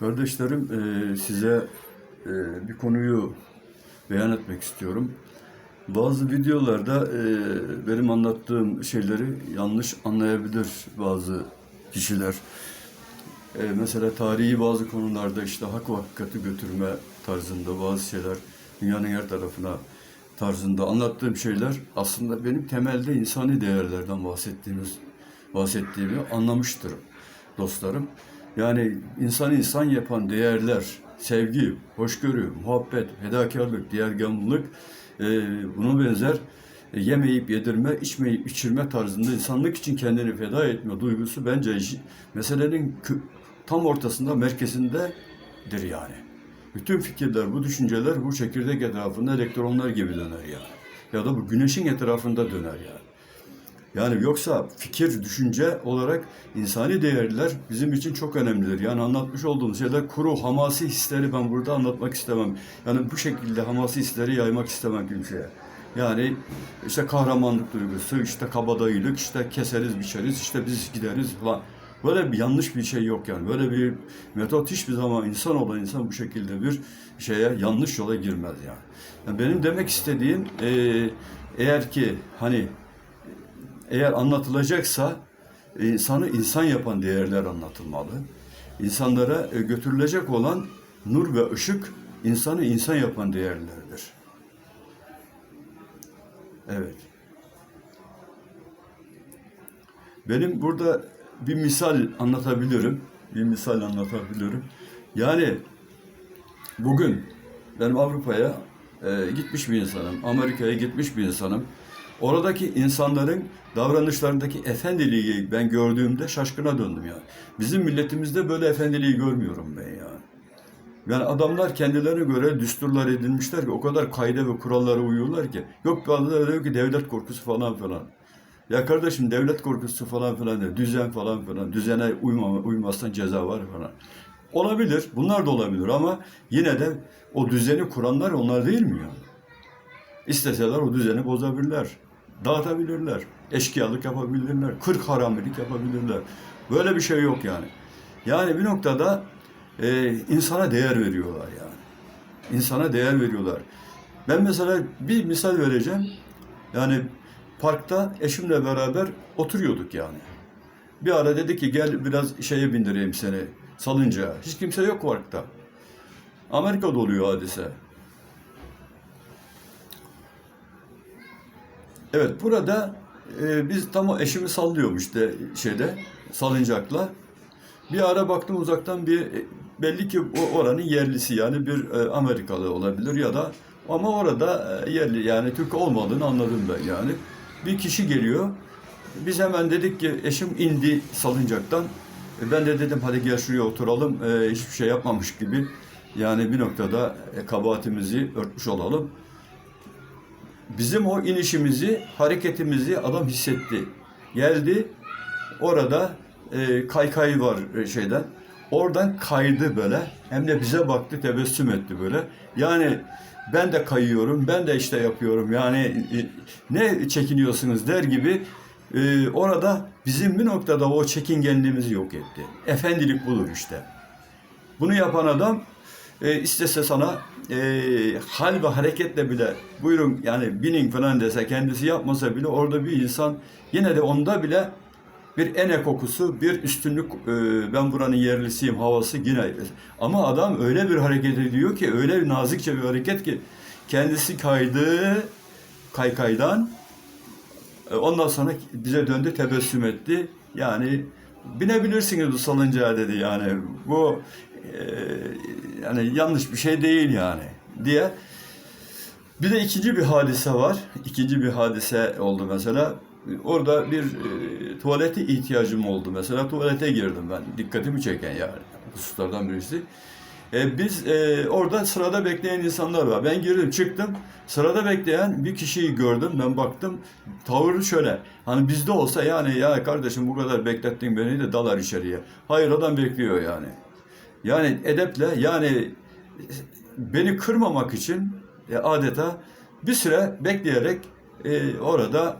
Kardeşlerim e, size e, bir konuyu beyan etmek istiyorum. Bazı videolarda e, benim anlattığım şeyleri yanlış anlayabilir bazı kişiler. Mesela tarihi bazı konularda işte hak ve hakikati götürme tarzında bazı şeyler dünyanın her tarafına tarzında anlattığım şeyler aslında benim temelde insani değerlerden bahsettiğimiz bahsettiğimi anlamıştır dostlarım. Yani insan insan yapan değerler, sevgi, hoşgörü, muhabbet, fedakarlık, diğergamlılık, e, buna benzer e, yemeyip yedirme, içmeyip içirme tarzında insanlık için kendini feda etme duygusu bence meselenin tam ortasında, merkezindedir yani. Bütün fikirler, bu düşünceler bu çekirdek etrafında elektronlar gibi döner yani. Ya da bu güneşin etrafında döner yani. Yani yoksa fikir, düşünce olarak insani değerler bizim için çok önemlidir. Yani anlatmış olduğumuz şeyler kuru, hamasi hisleri ben burada anlatmak istemem. Yani bu şekilde hamasi hisleri yaymak istemem kimseye. Yani işte kahramanlık duygusu, işte kabadayılık, işte keseriz biçeriz, işte biz gideriz falan. Böyle bir yanlış bir şey yok yani. Böyle bir metot hiçbir zaman insan olan insan bu şekilde bir şeye yanlış yola girmez yani. yani benim demek istediğim eee, eğer ki hani eğer anlatılacaksa e, insanı insan yapan değerler anlatılmalı. İnsanlara e, götürülecek olan nur ve ışık insanı insan yapan değerlerdir. Evet. Benim burada bir misal anlatabilirim. Bir misal anlatabilirim. Yani bugün benim Avrupa'ya e, gitmiş bir insanım. Amerika'ya gitmiş bir insanım. Oradaki insanların davranışlarındaki efendiliği ben gördüğümde şaşkına döndüm yani. Bizim milletimizde böyle efendiliği görmüyorum ben yani. Yani adamlar kendilerine göre düsturlar edinmişler ki o kadar kaide ve kurallara uyuyorlar ki. Yok bazıları diyor ki devlet korkusu falan filan. Ya kardeşim devlet korkusu falan filan de düzen falan filan. Düzene uyma, uymazsan ceza var falan. Olabilir. Bunlar da olabilir ama yine de o düzeni kuranlar onlar değil mi yani? İsteseler o düzeni bozabilirler. Dağıtabilirler. Eşkıyalık yapabilirler. Kırk haramilik yapabilirler. Böyle bir şey yok yani. Yani bir noktada e, insana değer veriyorlar yani. İnsana değer veriyorlar. Ben mesela bir misal vereceğim. Yani parkta eşimle beraber oturuyorduk yani. Bir ara dedi ki gel biraz şeye bindireyim seni salıncağa. Hiç kimse yok parkta. Amerika'da oluyor hadise. Evet burada e, biz tam o eşimi sallıyormuş işte şeyde salıncakla. Bir ara baktım uzaktan bir e, belli ki o oranın yerlisi yani bir e, Amerikalı olabilir ya da ama orada e, yerli yani Türk olmadığını anladım ben yani. Bir kişi geliyor. Biz hemen dedik ki eşim indi salıncaktan. E, Ben de dedim hadi gel şuraya oturalım. E, hiçbir şey yapmamış gibi. Yani bir noktada e, kabahatimizi örtmüş olalım. Bizim o inişimizi, hareketimizi adam hissetti. Geldi, orada e, kaykay var e, şeyden. Oradan kaydı böyle. Hem de bize baktı, tebessüm etti böyle. Yani ben de kayıyorum, ben de işte yapıyorum. Yani e, ne çekiniyorsunuz der gibi e, orada bizim bir noktada o çekingenliğimizi yok etti. Efendilik budur işte. Bunu yapan adam e, istese sana e, hal ve hareketle bile buyurun yani binin falan dese kendisi yapmasa bile orada bir insan yine de onda bile bir ene kokusu, bir üstünlük, e, ben buranın yerlisiyim havası yine. Ama adam öyle bir hareket ediyor ki, öyle nazikçe bir hareket ki kendisi kaydı kaykaydan e, Ondan sonra bize döndü, tebessüm etti. Yani binebilirsiniz bu salıncağa dedi yani. Bu yani yanlış bir şey değil yani diye. Bir de ikinci bir hadise var. İkinci bir hadise oldu mesela. Orada bir e, tuvalete ihtiyacım oldu mesela. Tuvalete girdim ben. Dikkatimi çeken yani hususlardan birisi. E, biz e, orada sırada bekleyen insanlar var. Ben girdim çıktım. Sırada bekleyen bir kişiyi gördüm. Ben baktım. Tavırı şöyle. Hani bizde olsa yani ya kardeşim bu kadar beklettin beni de dalar içeriye. Hayır adam bekliyor yani. Yani edeple yani beni kırmamak için e, adeta bir süre bekleyerek e, orada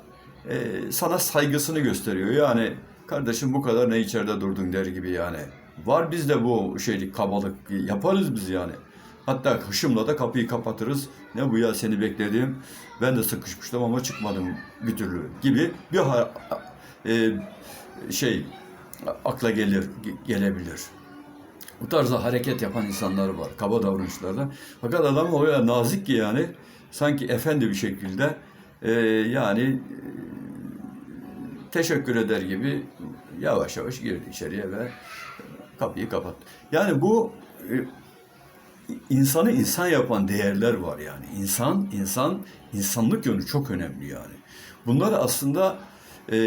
e, sana saygısını gösteriyor. Yani kardeşim bu kadar ne içeride durdun der gibi yani. Var bizde bu şeylik kabalık yaparız biz yani. Hatta hışımla da kapıyı kapatırız. Ne bu ya seni beklediğim. Ben de sıkışmıştım ama çıkmadım bir türlü gibi bir e, şey akla gelir ge- gelebilir. Bu tarzda hareket yapan insanlar var. Kaba davranışlarda. Fakat adam öyle nazik ki yani sanki efendi bir şekilde e, yani e, teşekkür eder gibi yavaş yavaş girdi içeriye ve kapıyı kapattı. Yani bu e, insanı insan yapan değerler var yani. İnsan, insan, insanlık yönü çok önemli yani. Bunları aslında e,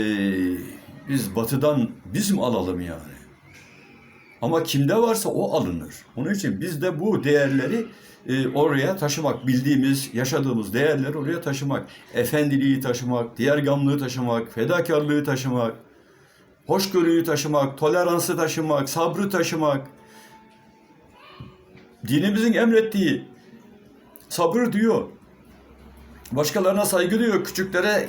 biz batıdan biz mi alalım yani? Ama kimde varsa o alınır. Onun için biz de bu değerleri e, oraya taşımak, bildiğimiz, yaşadığımız değerleri oraya taşımak, efendiliği taşımak, diğer gamlığı taşımak, fedakarlığı taşımak, hoşgörüyü taşımak, toleransı taşımak, sabrı taşımak, dinimizin emrettiği sabır diyor. Başkalarına saygı diyor, küçüklere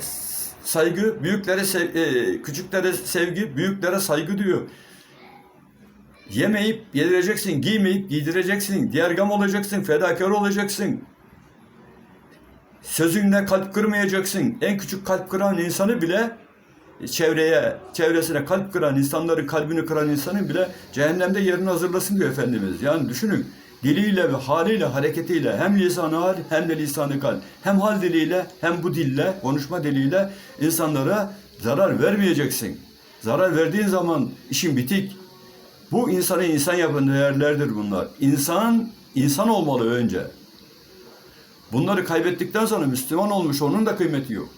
saygı, büyüklere sev- e, küçüklere sevgi, büyüklere saygı diyor. Yemeyip yedireceksin, giymeyip giydireceksin, diğergam olacaksın, fedakar olacaksın. Sözünle kalp kırmayacaksın. En küçük kalp kıran insanı bile çevreye, çevresine kalp kıran insanların kalbini kıran insanı bile cehennemde yerini hazırlasın diyor Efendimiz. Yani düşünün diliyle ve haliyle, hareketiyle hem lisanı hal hem de lisanı kalp. Hem hal diliyle hem bu dille, konuşma diliyle insanlara zarar vermeyeceksin. Zarar verdiğin zaman işin bitik. Bu insanı insan yapan değerlerdir bunlar. İnsan, insan olmalı önce. Bunları kaybettikten sonra Müslüman olmuş, onun da kıymeti yok.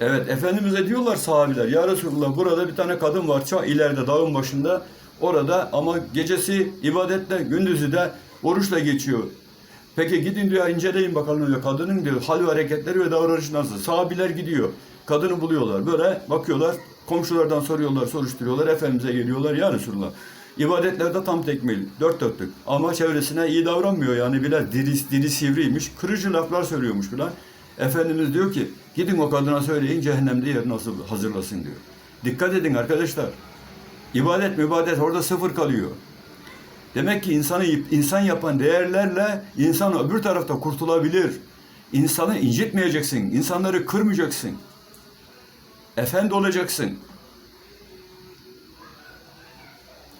Evet, Efendimiz'e diyorlar sahabiler, Ya Resulullah burada bir tane kadın var, çok ileride dağın başında, orada ama gecesi ibadetle, gündüzü de oruçla geçiyor. Peki gidin diyor, inceleyin bakalım diyor, kadının diyor, hal ve hareketleri ve davranışı nasıl? Sahabiler gidiyor, kadını buluyorlar, böyle bakıyorlar, komşulardan soruyorlar, soruşturuyorlar, Efendimiz'e geliyorlar, Ya Resulullah. İbadetlerde tam tekmil, dört dörtlük. Ama çevresine iyi davranmıyor yani bile diri, diri sivriymiş, kırıcı laflar söylüyormuş filan. Efendimiz diyor ki gidin o kadına söyleyin cehennemde yer nasıl hazırlasın diyor. Dikkat edin arkadaşlar. İbadet mübadet orada sıfır kalıyor. Demek ki insanı insan yapan değerlerle insan öbür tarafta kurtulabilir. İnsanı incitmeyeceksin, insanları kırmayacaksın. Efendi olacaksın.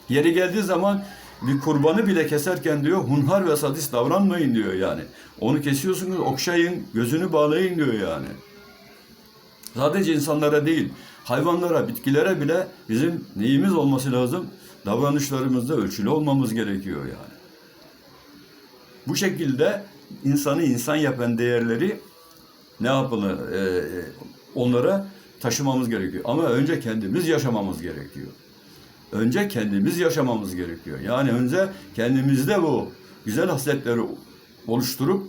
Yeri geldiği zaman bir kurbanı bile keserken diyor hunhar ve sadist davranmayın diyor yani. Onu kesiyorsunuz okşayın, gözünü bağlayın diyor yani. Sadece insanlara değil, hayvanlara, bitkilere bile bizim neyimiz olması lazım? Davranışlarımızda ölçülü olmamız gerekiyor yani. Bu şekilde insanı insan yapan değerleri ne yapılı e, onlara taşımamız gerekiyor. Ama önce kendimiz yaşamamız gerekiyor. Önce kendimiz yaşamamız gerekiyor. Yani önce kendimizde bu güzel hasletleri oluşturup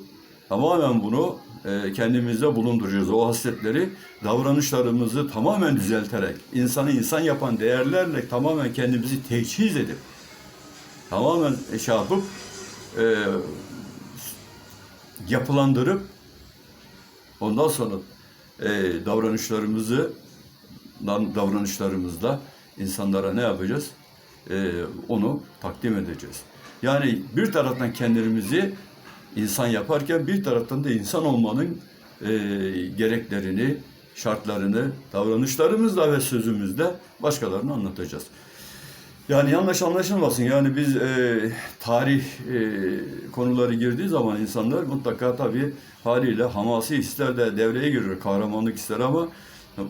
tamamen bunu e, kendimizde bulunduracağız. O hasletleri davranışlarımızı tamamen düzelterek, insanı insan yapan değerlerle tamamen kendimizi teçhiz edip, tamamen şey yapıp, e, yapılandırıp, ondan sonra e, davranışlarımızı, davranışlarımızda insanlara ne yapacağız? Ee, onu takdim edeceğiz. Yani bir taraftan kendimizi insan yaparken bir taraftan da insan olmanın e, gereklerini, şartlarını, davranışlarımızla ve sözümüzle başkalarına anlatacağız. Yani yanlış anlaşılmasın. Yani biz e, tarih e, konuları girdiği zaman insanlar mutlaka tabii haliyle hamasi hisler de devreye girer, kahramanlık ister ama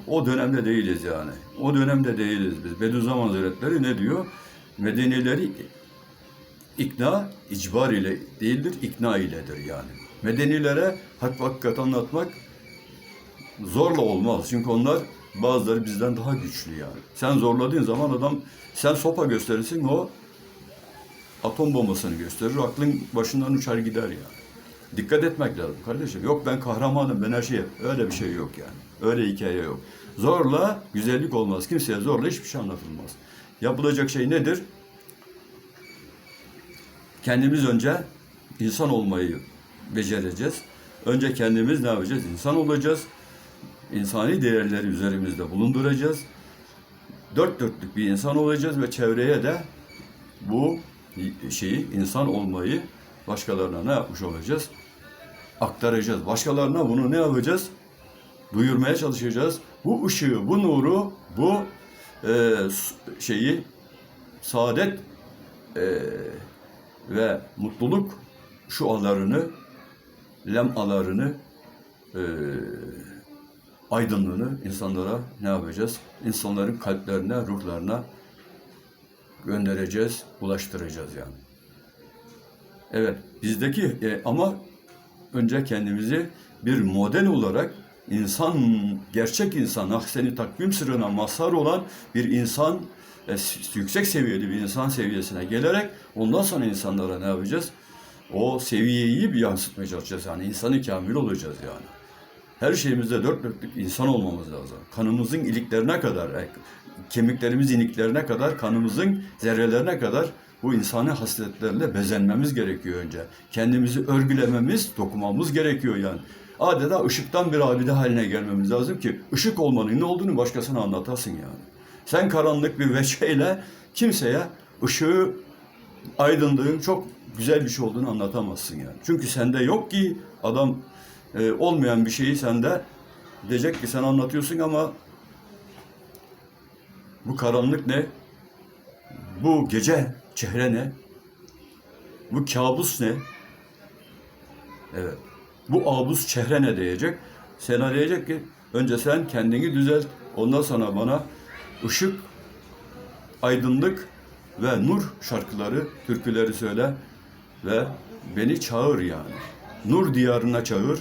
o dönemde değiliz yani. O dönemde değiliz biz. Bediüzzaman Hazretleri ne diyor? Medenileri ikna, icbar ile değildir, ikna iledir yani. Medenilere hak hakikat anlatmak zorla olmaz. Çünkü onlar bazıları bizden daha güçlü yani. Sen zorladığın zaman adam, sen sopa gösterirsin o atom bombasını gösterir, aklın başından uçar gider yani. Dikkat etmek lazım kardeşim. Yok ben kahramanım, ben her şeyim. Öyle bir şey yok yani. Öyle hikaye yok. Zorla güzellik olmaz. Kimseye zorla hiçbir şey anlatılmaz. Yapılacak şey nedir? Kendimiz önce insan olmayı becereceğiz. Önce kendimiz ne yapacağız? İnsan olacağız. İnsani değerleri üzerimizde bulunduracağız. dört dörtlük bir insan olacağız ve çevreye de bu şeyi insan olmayı başkalarına ne yapmış olacağız? Aktaracağız. Başkalarına bunu ne yapacağız? Duyurmaya çalışacağız. Bu ışığı, bu nuru, bu e, şeyi saadet e, ve mutluluk şualarını, lemalarını, e, aydınlığını insanlara ne yapacağız? İnsanların kalplerine, ruhlarına göndereceğiz, ulaştıracağız yani. Evet, bizdeki e, ama önce kendimizi bir model olarak insan, gerçek insan, ahseni takvim sırrına mazhar olan bir insan, e, yüksek seviyeli bir insan seviyesine gelerek ondan sonra insanlara ne yapacağız? O seviyeyi bir yansıtmaya çalışacağız. Yani insanı kamil olacağız yani. Her şeyimizde dört dörtlük insan olmamız lazım. Kanımızın iliklerine kadar, e, kemiklerimiz iliklerine kadar, kanımızın zerrelerine kadar bu insani hasletlerle bezenmemiz gerekiyor önce. Kendimizi örgülememiz, dokunmamız gerekiyor yani. Adeta ışıktan bir abide haline gelmemiz lazım ki ışık olmanın ne olduğunu başkasına anlatasın yani. Sen karanlık bir veçeyle kimseye ışığı, aydınlığın çok güzel bir şey olduğunu anlatamazsın yani. Çünkü sende yok ki adam e, olmayan bir şeyi sende diyecek ki sen anlatıyorsun ama bu karanlık ne? Bu gece çehre ne? Bu kabus ne? Evet. Bu abus çehre ne diyecek? Sana diyecek ki önce sen kendini düzelt. Ondan sonra bana ışık, aydınlık ve nur şarkıları, türküleri söyle ve beni çağır yani. Nur diyarına çağır,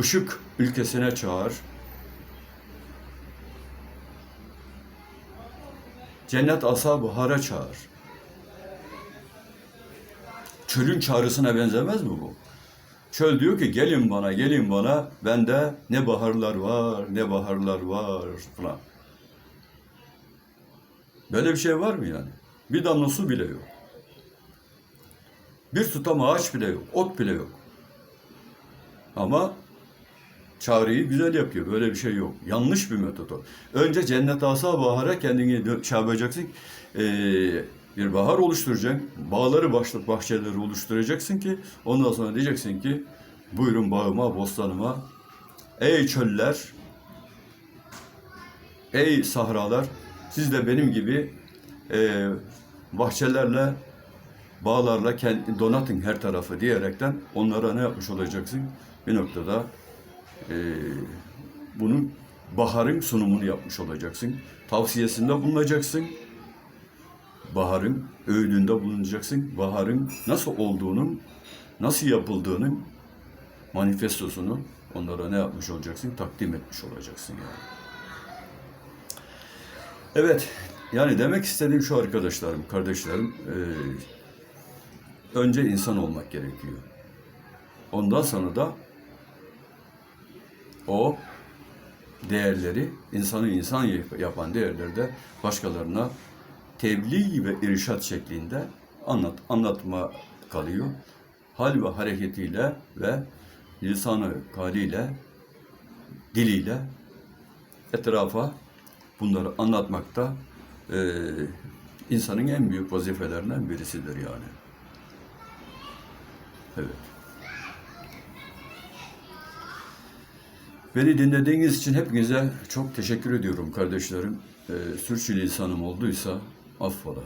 ışık ülkesine çağır. Cennet asa bahara çağır. Çölün çağrısına benzemez mi bu? Çöl diyor ki gelin bana, gelin bana. Bende ne baharlar var, ne baharlar var falan. Böyle bir şey var mı yani? Bir damla su bile yok. Bir tutam ağaç bile yok, ot bile yok. Ama çağrıyı güzel yapıyor. Böyle bir şey yok. Yanlış bir metot o. Önce cennet asa bahara kendini şey. Ee, bir bahar oluşturacaksın. Bağları başlık bahçeleri oluşturacaksın ki ondan sonra diyeceksin ki buyurun bağıma, bostanıma. Ey çöller, ey sahralar, siz de benim gibi e, bahçelerle, bağlarla kendi, donatın her tarafı diyerekten onlara ne yapmış olacaksın? Bir noktada e, bunun baharın sunumunu yapmış olacaksın. Tavsiyesinde bulunacaksın. Baharın öğüdünde bulunacaksın. Baharın nasıl olduğunun, nasıl yapıldığının manifestosunu onlara ne yapmış olacaksın? Takdim etmiş olacaksın yani. Evet, yani demek istediğim şu arkadaşlarım, kardeşlerim, e, önce insan olmak gerekiyor. Ondan sonra da o değerleri, insanı insan yap- yapan değerleri de başkalarına tebliğ ve irşat şeklinde anlat, anlatma kalıyor. Hal ve hareketiyle ve lisanı kaliyle, diliyle etrafa bunları anlatmak da e, insanın en büyük vazifelerinden birisidir yani. Evet. Beni dinlediğiniz için hepinize çok teşekkür ediyorum kardeşlerim. E, sürçülisanım olduysa affola.